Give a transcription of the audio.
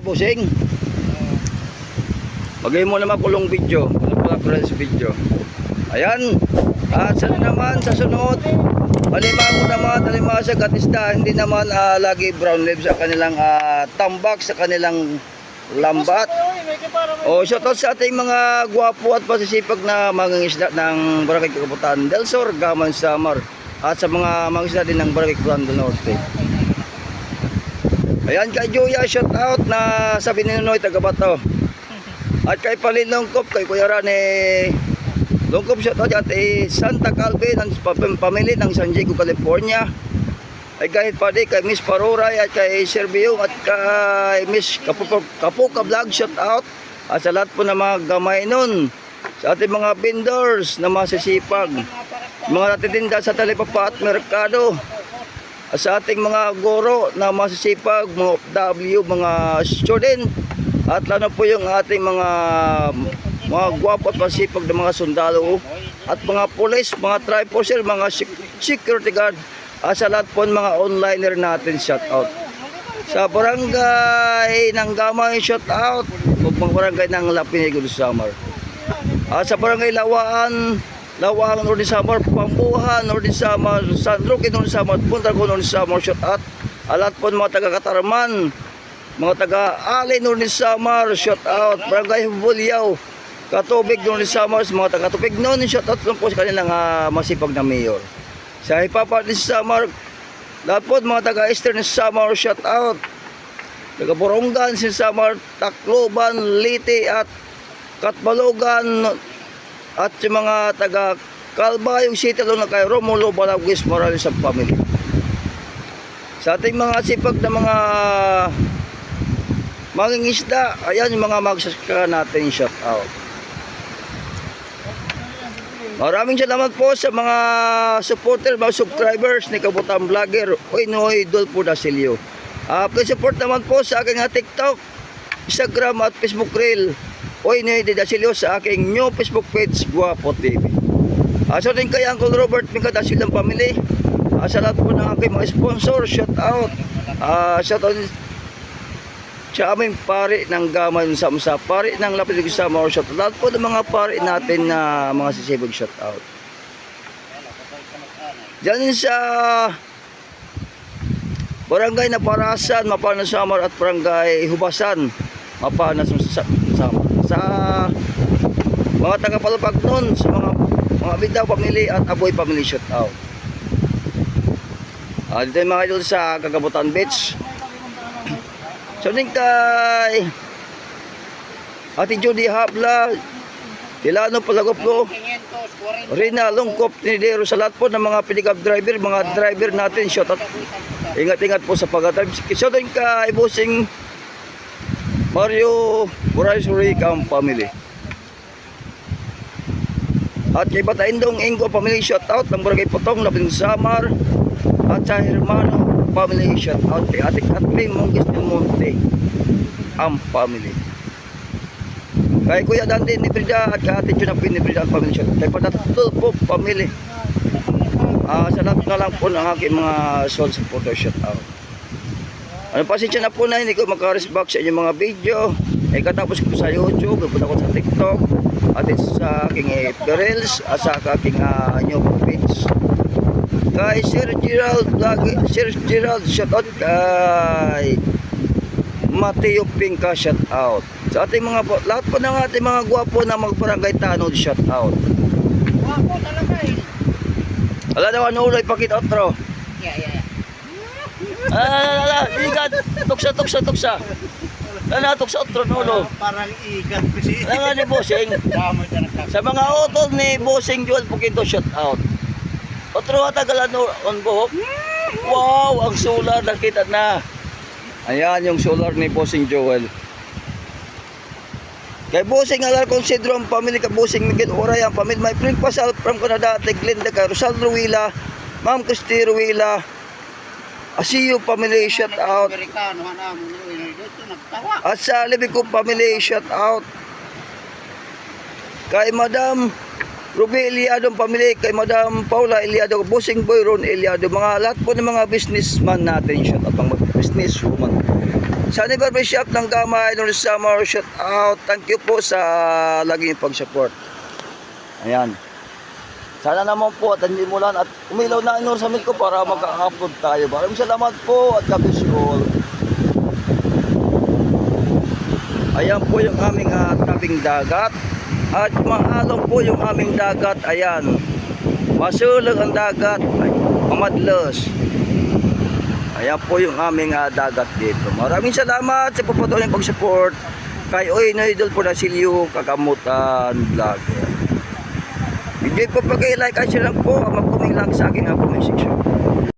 Busing. Bagay mo naman kulong video. Ano pala friends video. Ayan. At sana naman sa sunod. Alimango naman, alimasa, katisda. Hindi naman ah, lagi brown leaves sa kanilang ah, tambak, sa kanilang lambat. O shoutout sa ating mga gwapo at pasisipag na mangingisda ng Barangay Kaputan del Sur, Gaman Samar. At sa mga mangingisda din ng Barangay Kaputan del Norte. Ayan kay Juya, shout out na sabi ni Noy taga Bato. At kay Palin Longkop, kay Kuya Rane Longkop shout out at eh, Santa Calvin, ang pam- pamilya ng San Diego, California. Ay kahit pa di kay Miss Paruray at kay Servio at kay Miss Kapuka, Kapuka Vlog shout out. At sa lahat po ng mga gamay nun. Sa ating mga vendors na masisipag. Mga natitinda sa talipapa at merkado sa ating mga guro na masisipag, mga OFW, mga student at lalo po yung ating mga mga gwapo at masipag na mga sundalo at mga police, mga triforcer, mga sec- security guard at sa lahat po mga onliner natin shout out. Sa barangay ng Gamay shout out, mga barangay ng Lapinigol Samar. At sa barangay Lawaan, Lawaan, Northern Samar, Pambuhan, Northern Samar, San Roque, Northern Samar, Punta ko, Northern Samar, shout out. Alat po mga taga Katarman, mga taga Ali, Northern Samar, shout out. Barangay Bulyaw, Katubig, Samar, sa mga taga Tubig, Northern shout out lang po sa kanilang ah, masipag na mayor. Sa Hipapa, Northern Samar, lahat po mga taga Eastern Samar, shout out. Taga Borongan, Sin Samar, Tacloban, Liti at Katbalogan at yung mga taga Calbayog City lalo na kay Romulo Balagwis Morales sa family. Sa ating mga sipag na mga mangingisda, ayan yung mga magsasaka natin shout out. Maraming salamat po sa mga supporter, mga subscribers ni Kabutan Vlogger, Oy Noy Dolpo Dasilio. Ah, please support naman po sa aking TikTok, Instagram at Facebook Reel. Oy Noy Dasilio sa aking new Facebook page, Guapo TV. Ah, so din kay Uncle Robert Mika Dasilio Family. Ah, sa lahat po ng aking mga sponsor, shout out. Ah, shout out sa aming pari ng Gaman Samsa, pari ng Lapid sa or shout out. Lahat po ng mga pari natin na mga sisibog shout out. Diyan sa Barangay na Parasan, Mapana Samar at Barangay Hubasan, Mapana Samar. Sa mga taga-palupag nun, sa mga mga Bidaw family at Aboy family shout out. Ah, dito yung mga idol sa Kagabutan Beach. So din kay Ate Judy Habla, Tilano Palagoplo, Rina Lungkop, Tinidero sa lahat po ng mga pick-up driver, mga driver natin, shout out. Ingat-ingat po sa pag-drive. So din kay Bossing Mario Moraes Ricam family. At kay Bataindong Ingo family shout out ng Barangay Potong, Labing Samar at sa Hermano family shout out kay Ate Kathleen Monggis del Monte ang family. Kay Kuya Dante ni Frida at kay Ate Junapin ni Frida ang family shout out. Kay Patatul po family. Ah, sa lahat na lang po ng aking mga soul supporter shout out. Ano pasensya na po na hindi ko makaresback sa inyong mga video. Eh katapos ko sa YouTube, pupunta ko sa TikTok, at sa aking eh, Reels, at sa aking uh, new page. Kay Sir Gerald, lagi, Sir Gerald, shout out kay Mateo Pinka, shout out. Sa ating mga, po- lahat po ng ating mga gwapo na magbarangay tanod, shout out. Wapo talaga eh. Wala daw ano uloy pakita otro. Yeah, yeah, yeah. Ah, ala, ala, igat, tuksa, tuksa, tuksa. Ano, tuksa otro nulo. Parang igat kasi. Ano nga ni Bossing? Sa mga utol ni Bossing Joel Pukito shout out. Otro atagalan on buhok. Wow, ang solar nakita na. Ayan yung solar ni Bossing Joel. Kay Bossing alar konsidro ang family ka Bossing Miguel Oray ang family my friend Pasal from Canada kay Rosal Ruila Ma'am Christy Ruila Asiyo family shout out nagtawa. At sa Libig ko family, shout out. Kay Madam Ruby Eliado family, kay Madam Paula Eliado, Bossing Boy Ron Eliado, mga lahat po ng mga businessman natin, shout out mga business woman. Sunny Barber Shop ng Gamay, North Summer, shout out. Thank you po sa lagi niyong pag-support. Ayan. Sana naman po at hindi mo lang at umilaw na inor sa ko para magka-upload tayo. Maraming salamat po at God bless you all. Ayan po yung aming ah, tabing dagat. At maalong po yung aming dagat. Ayan. Masulog ang dagat. Ay, mamadlos. Ayan po yung aming ah, dagat dito. Maraming salamat sa papatuloy ng pag-support kay Oy Noidol po na Silyo Kakamutan Vlogger. Enjoy po pag-like at share lang po. Mag-comment lang sa aking ah, comment section.